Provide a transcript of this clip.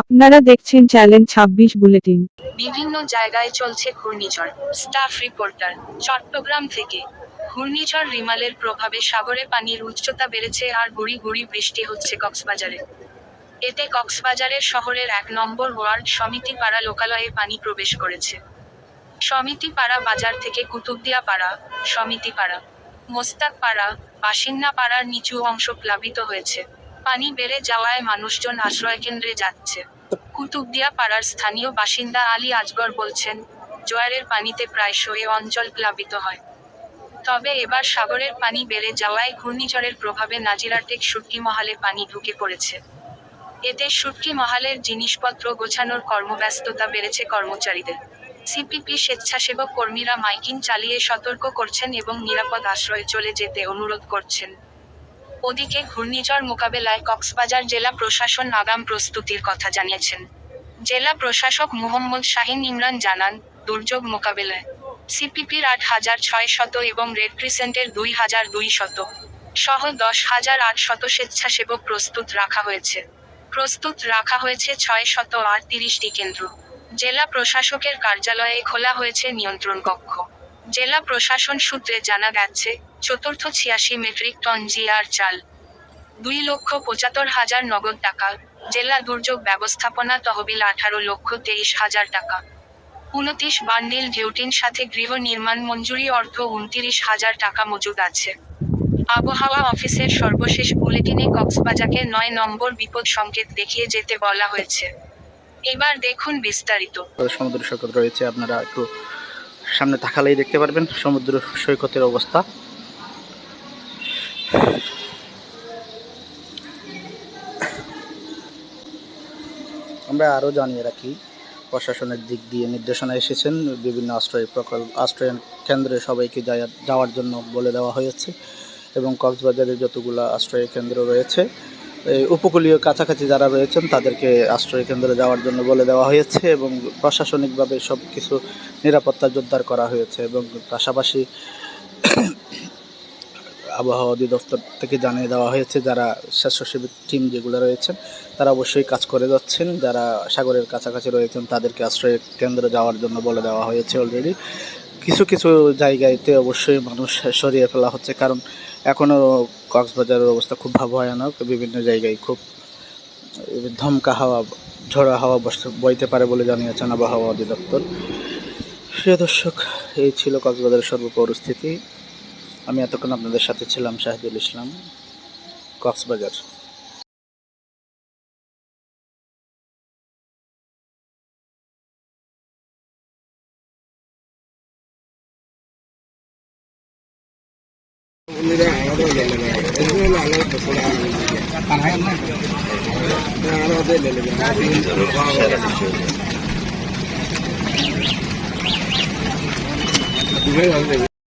আপনারা দেখছেন চ্যালেঞ্জ ছাব্বিশ বুলেটিন। বিভিন্ন জায়গায় চলছে ঘূর্ণিঝড়। স্টাফ রিপোর্টার, চট্টগ্রাম থেকে। ঘূর্ণিঝড় রিমালের প্রভাবে সাগরে পানির উচ্চতা বেড়েছে আর গুড়ি গুড়ি বৃষ্টি হচ্ছে কক্সবাজারে। এতে কক্সবাজারের শহরের এক নম্বর ওয়ার্ড সমিতি পাড়া লোকালয়ে পানি প্রবেশ করেছে। সমিতি পাড়া বাজার থেকে কুতুবদিয়া পাড়া সমিতি পাড়া মোস্তাক পাড়া বাসিন্দা পাড়ার নিচু অংশ প্লাবিত হয়েছে। পানি বেড়ে যাওয়ায় মানুষজন আশ্রয়কেন্দ্রে যাচ্ছে। কুতুবদিয়া পাড়ার স্থানীয় বাসিন্দা আলী আজগর বলছেন, জোয়ারের পানিতে প্রায়শই অঞ্চল প্লাবিত হয়। তবে এবার সাগরের পানি বেড়ে যাওয়ায় ঘূর্ণিঝড়ের প্রভাবে নাজিরাটেক শুটকি মহালে পানি ঢুকে পড়েছে। এতে শুটকি মহালের জিনিসপত্র গোছানোর কর্মব্যস্ততা বেড়েছে কর্মচারীদের। সিপিপি স্বেচ্ছাসেবক কর্মীরা মাইকিং চালিয়ে সতর্ক করছেন এবং নিরাপদ আশ্রয়ে চলে যেতে অনুরোধ করছেন। ওদিকে ঘূর্ণিঝড় মোকাবেলায় কক্সবাজার জেলা প্রশাসন আগাম প্রস্তুতির কথা জানিয়েছেন। জেলা প্রশাসক মোহাম্মদ শাহিন ইমরান জানান, দুর্যোগ মোকাবেলায় সিপিপির আট হাজার ছয় শত এবং রেড ক্রিসেন্টের দুই হাজার দুই শত সহ দশ হাজার আট শত স্বেচ্ছাসেবক প্রস্তুত রাখা হয়েছে। প্রস্তুত রাখা হয়েছে ছয় শত আটত্রিশটি কেন্দ্র। জেলা প্রশাসকের কার্যালয়ে খোলা হয়েছে নিয়ন্ত্রণ কক্ষ। জেলা প্রশাসন সূত্রে জানা গেছে চতুর্থ ছিয়াশি মেট্রিক টন জিআর চাল। দুই লক্ষ পঁচাত্তর হাজার নগদ টাকা। জেলা দুর্যোগ ব্যবস্থাপনা তহবিল আঠারো লক্ষ তেইশ হাজার টাকা। উনত্রিশ বান্ডিল ডিউটিন সাথে গৃহ নির্মাণ মঞ্জুরি অর্থ উনত্রিশ হাজার টাকা মজুদ আছে। আবহাওয়া অফিসের সর্বশেষ বুলেটিনে কক্সবাজারকে নয় নম্বর বিপদ সংকেত দেখিয়ে যেতে বলা হয়েছে। এবার দেখুন বিস্তারিত। সমুদ্র সৈকত রয়েছে, আপনারা একটু সামনে তাকালেই দেখতে পারবেন। সমুদ্র সৈকতের অবস্থা। আমরা আরও জানিয়ে রাখি, প্রশাসনের দিক দিয়ে নির্দেশনা এসেছেন। বিভিন্ন আশ্রয় প্রকল্প আশ্রয়ন কেন্দ্রে সবাইকে যাওয়ার জন্য বলে দেওয়া হয়েছে এবং কক্সবাজারে যতগুলো আশ্রয় কেন্দ্র রয়েছে এই উপকূলীয় কাছাকাছি যারা রয়েছেন তাদেরকে আশ্রয় কেন্দ্রে যাওয়ার জন্য বলে দেওয়া হয়েছে এবং প্রশাসনিকভাবে সব কিছু নিরাপত্তা জোরদার করা হয়েছে এবং পাশাপাশি আবহাওয়া অধিদপ্তর থেকে জানিয়ে দেওয়া হয়েছে, যারা স্বেচ্ছাসেবী টিম যেগুলো রয়েছেন তারা অবশ্যই কাজ করে যাচ্ছেন। যারা সাগরের কাছাকাছি রয়েছেন, তাদেরকে আশ্রয় কেন্দ্রে যাওয়ার জন্য বলে দেওয়া হয়েছে অলরেডি কিছু কিছু জায়গাতে অবশ্যই মানুষ সরিয়ে ফেলা হচ্ছে, কারণ এখনও কক্সবাজারের অবস্থা খুব ভয়ানক। বিভিন্ন জায়গায় খুব ধমকা হাওয়া, ঝোড়া হাওয়া বইতে পারে বলে জানিয়েছেন আবহাওয়া অধিদপ্তর। প্রিয় দর্শক, এই ছিল কক্সবাজারের সর্বপরিস্থিতি। আমি এতক্ষণ আপনাদের সাথে ছিলাম শাহিদুল ইসলাম কক্সবাজার।